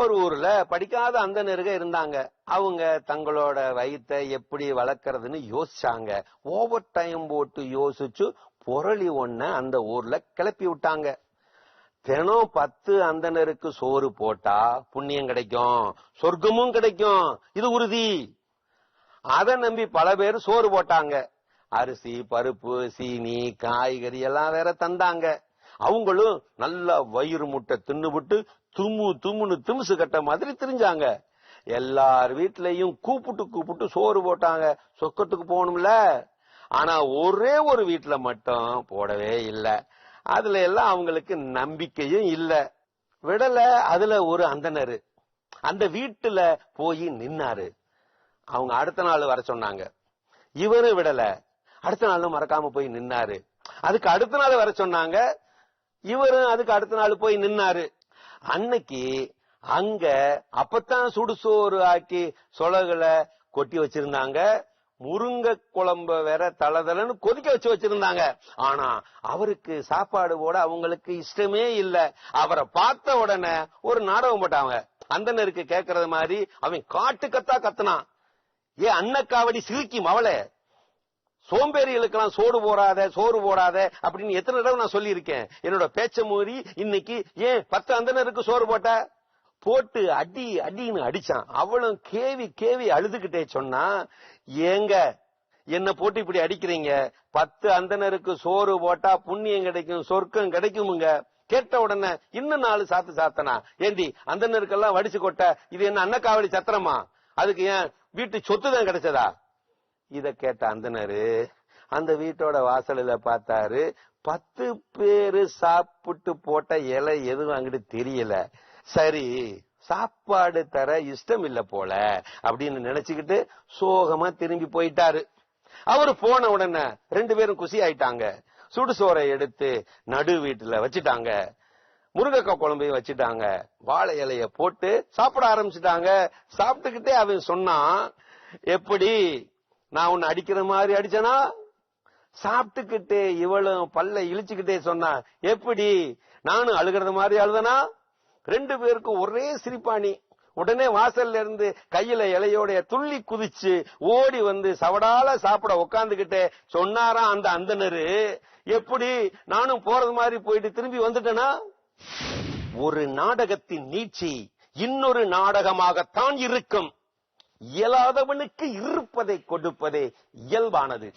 ஒரு ஊர்ல படிக்காத அந்த நெருக இருந்தாங்க. அவங்க தங்களோட வயிற்ற எப்படி வளர்க்கறதுன்னு யோசிச்சாங்க. ஓவர் டைம் போட்டு யோசிச்சு பொருளி ஒண்ண அந்த ஊர்ல கிளப்பி விட்டாங்க. தினம் பத்து அந்தனருக்கு சோறு போட்டா புண்ணியம் கிடைக்கும் சொர்க்கமும் கிடைக்கும். இது உறுதி. அதை நம்பி பல பேர் சோறு போட்டாங்க. அரிசி பருப்பு சீனி காய்கறி எல்லாம் வேற தந்தாங்க. அவங்களும் நல்லா வயிறு முட்டை தின்னுபிட்டு தும்மு தும்முன்னு திமுசு கட்ட மாதிரி திரிஞ்சாங்க. எல்லார் வீட்லயும் கூப்பிட்டு கூப்பிட்டு சோறு போட்டாங்க. சொக்கத்துக்கு போகணும்ல. ஆனா ஒரே ஒரு வீட்டுல மட்டும் போடவே இல்லை. அதுல எல்லாம் அவங்களுக்கு நம்பிக்கையும் இல்லை. விடல அதுல ஒரு அந்தனர் அந்த வீட்டுல போய் நின்னாரு. அவங்க அடுத்த நாள் வர சொன்னாங்க. இவரும் விடல. அடுத்த நாளும் மறக்காம போய் நின்னாரு. அதுக்கு அடுத்த நாள் வர சொன்னாங்க. இவரும் அதுக்கு அடுத்த நாள் போய் நின்னாரு. அன்னைக்கு அங்க அப்பத்தான் சுடுசோறு ஆக்கி சொலகளை கொட்டி வச்சிருந்தாங்க. முருங்க குழம்ப வேற தளதளன்னு கொதிக்க வச்சு வச்சிருந்தாங்க. ஆனா அவருக்கு சாப்பாடு போட அவங்களுக்கு இஷ்டமே இல்ல. அவரை பார்த்த உடனே ஒரு நாடகம் போட்டாங்க. அந்தனருக்கு கேக்குறது மாதிரி அவன் காட்டு கத்தா கத்துனான். ஏ அன்னக்காவடி சிரிக்கும் அவளை. சோம்பேறிகளுக்கெல்லாம் சோறு போடாத சோறு போடாத அப்படின்னு எத்தனை தடவை நான் சொல்லியிருக்கேன். என்னோட பேச்ச மூறி இன்னைக்கு ஏன் பத்து அந்தனருக்கு சோறு போட்ட? போட்டு அடி அடின்னு அடிச்சான். அவளும் கேவி கேவி அழுதுகிட்டே சொன்னா ஏங்க என்ன போட்டு இப்படி அடிக்கிறீங்க? பத்து அந்தனருக்கு சோறு போட்டா புண்ணியம் கிடைக்கும் சொர்க்கம் கிடைக்குமுங்க. கேட்ட உடனே இன்னும் நாலு சாத்து சாத்தனா. ஏண்டி அந்தனருக்கெல்லாம் வடிச்சு கொட்ட இது என்ன அன்னக்காவடி சத்திரமா? அதுக்கு ஏன் வீட்டு சொத்து தான் கிடைச்சதா? இத கேட்ட அந்தனரு அந்த வீட்டோட வாசலில் பார்த்தாரு பத்து பேரு சாப்பிட்டு போட்ட இலை எதுவும் அங்கிட்டு தெரியல. சரி சாப்பாடு தர இஷ்டம் இல்ல போல அப்படின்னு நினைச்சுக்கிட்டு சோகமா திரும்பி போயிட்டாரு. அவரு போன உடனே ரெண்டு பேரும் குசி ஆயிட்டாங்க. சுடுசோரை எடுத்து நடு வீட்டுல வச்சுட்டாங்க. முருங்கக்காய் குழம்பையும் வச்சுட்டாங்க. வாழை இலைய போட்டு சாப்பிட ஆரம்பிச்சுட்டாங்க. சாப்பிட்டுக்கிட்டே அவன் சொன்னான் எப்படி நான் உன்னை அடிக்கிற மாதிரி அடிச்சனா? சாப்பிட்டுக்கிட்டு இவளும் பல்ல இழிச்சுக்கிட்டே சொன்னா எப்படி நானும் அழுகிறது மாதிரி அழுதனா? ரெண்டு பேருக்கும் ஒரே சிரிப்பாணி. உடனே வாசல்ல இருந்து கையில இலையோடைய துள்ளி குதிச்சு ஓடி வந்து சவடால சாப்பிட உக்காந்துகிட்டே சொன்னாராம் அந்த அந்தனரு எப்படி? நானும் போறது மாதிரி போயிட்டு திரும்பி வந்துட்டேனா? ஒரு நாடகத்தின் நீட்சி இன்னொரு நாடகமாகத்தான் இருக்கும். இயலாதவனுக்கு இருப்பதை கொடுப்பதே இயல்பானது.